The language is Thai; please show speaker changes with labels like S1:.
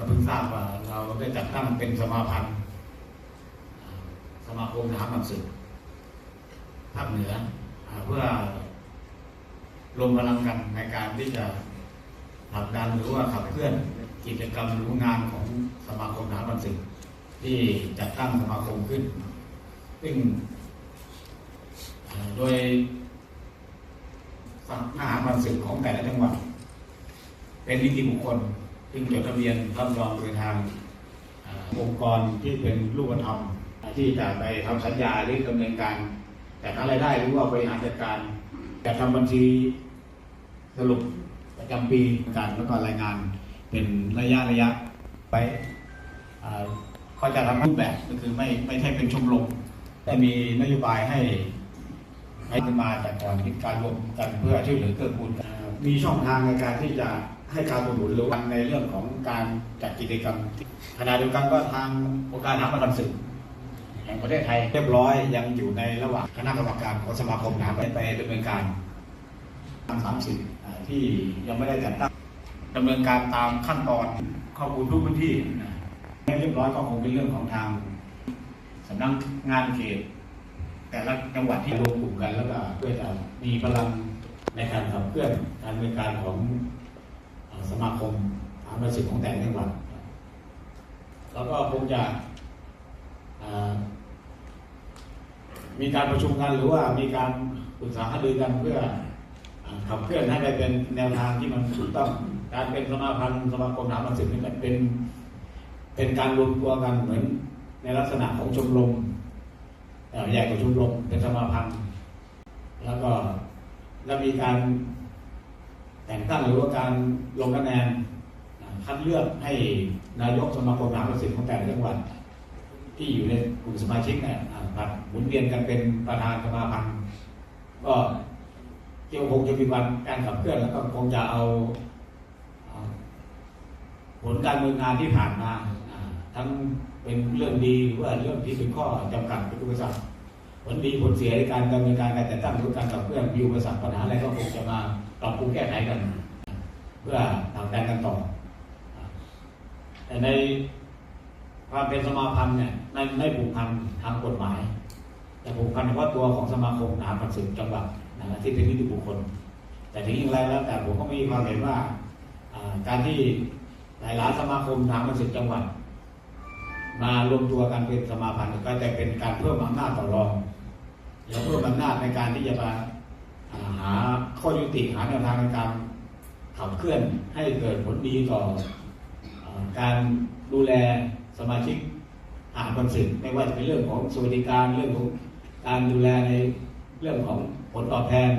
S1: ก็เพิ่งทราบว่าเราได้จัดตั้งเป็นสมาพันธ์สมาคมทหารหนักศึกภาคเหนือเพื่อรวมพลังกันในการที่จะผลักดันหรือว่าขับเคลื่อนกิจกรรมหรืองานของสมาคมทหารหนักศึกที่จัดตั้งสมาคมขึ้น ซึ่งอ่าโดยทหารบันศึกของแต่ละจังหวัดเป็นนิติบุคคล ซึ่งจดทะเบียนรับรองโดยทางองค์กรที่เป็นรูปธรรม ที่จะไปทำสัญญาหรือดำเนินการ แต่ทั้งรายได้หรือว่าบริหารจัดการจะทำบัญชีสรุปประจำปีการแล้วก็รายงานเป็นระยะระยะไปอ่าก็จะทำรูปแบบก็คือไม่ไม่ใช่เป็นชมรมแต่มีนโยบายให้ให้มาจากก่อนคิดการรวมกันเพื่อช่วยเหลือเกื้อกูลมีช่องทางในการที่จะ ให้การสนับสนุนหรือวันในเรื่องของการจัดกิจกรรมขณะเดียวกันก็ทางองค์การทหารบันศึกแห่งประเทศไทยเรียบร้อยยังอยู่ในระหว่างคณะกรรมการของสมาคมทหาไปไปดำเนินการทางสามสิบที่ยังไม่ได้จัดตั้งดำเนินการตามขั้นตอนข้อมูลทุกพื้นที่เรียบร้อยก็คงเป็นเรื่องของทางสำนักงานเขตแต่ละจังหวัดที่รวมกลุ่มกันแล้วก็เพื่อจะมีพลังในการขับเคลื่อนการดำเนินการของ สมาคมทางประสิทธิของแต่ละจังหวัดแล้วก็คงจะมีการประชุมกันหรือว่ามีการปรึกษาหารือกันเพื่ออขับเคลื่อนให้ไปเป็นแนวทางที่มันถูกต้อง การเป็นสมาพันธ์สมาคมทางประสิทธิ์นี่มันเป็นเป็นการรวมตัวกันเหมือนในลักษณะของชมรมใหญ่กว่าชมรมเป็นสมาพันธ์แล้วก็แล้วมีการ แต่งตั้งหรือว่าการลงคะแนนคัดเลือกให้นายกสมาคมทหารประสิทธิ์ของแต่ละจังหวัด ที่อยู่ในกลุ่มสมาชิกเนี่ยผัดหมุนเวียนกันเป็นประธานสมาพันธ์ก็เกี่ยวคงจะมีวันการขับเคลื่อนแล้วก็คงจะเอาผลการดำเนินงานที่ผ่านมาอ่าทั้งเป็นเรื่องดีหรือว่าเรื่องที่เป็นข้อจำกัดเป็นอุปสรรค ผลดีผลเสียในการดำเนินการการแต่งตั้งหรือการขับเคลื่อนมีอุปสรรคปัญหาอะไรก็คงจะมาปรับปรุงแก้ไขกัน เพื่อทำการกันต่อ แต่ในความเป็นสมาพันธ์เนี่ยในไม่ผูกพันทางกฎหมาย แต่ผูกพันเฉพาะตัวของสมาคมทหารพันศึกจังหวัดนะที่เป็นนิติบุคคล แต่ถึงอย่างไรแล้วแต่ผมก็มีความเห็นว่าการที่หลายๆสมาคมทารพันศึกจังหวัด มารวมตัวกันเป็นสมาพันธ์ก็จะเป็นการเพิ่มอำนาจต่อรองแล้วเพิ่มอำนาจในการที่จะมาหาข้อยุติหาแนวทางในการขับเคลื่อนให้เกิดผลดีต่ออการดูแลสมาชิกหารพันศึกไม่ว่าจะเป็นเรื่องของสวัสดิการเรื่องของการดูแลในเรื่องของผลตอบแทน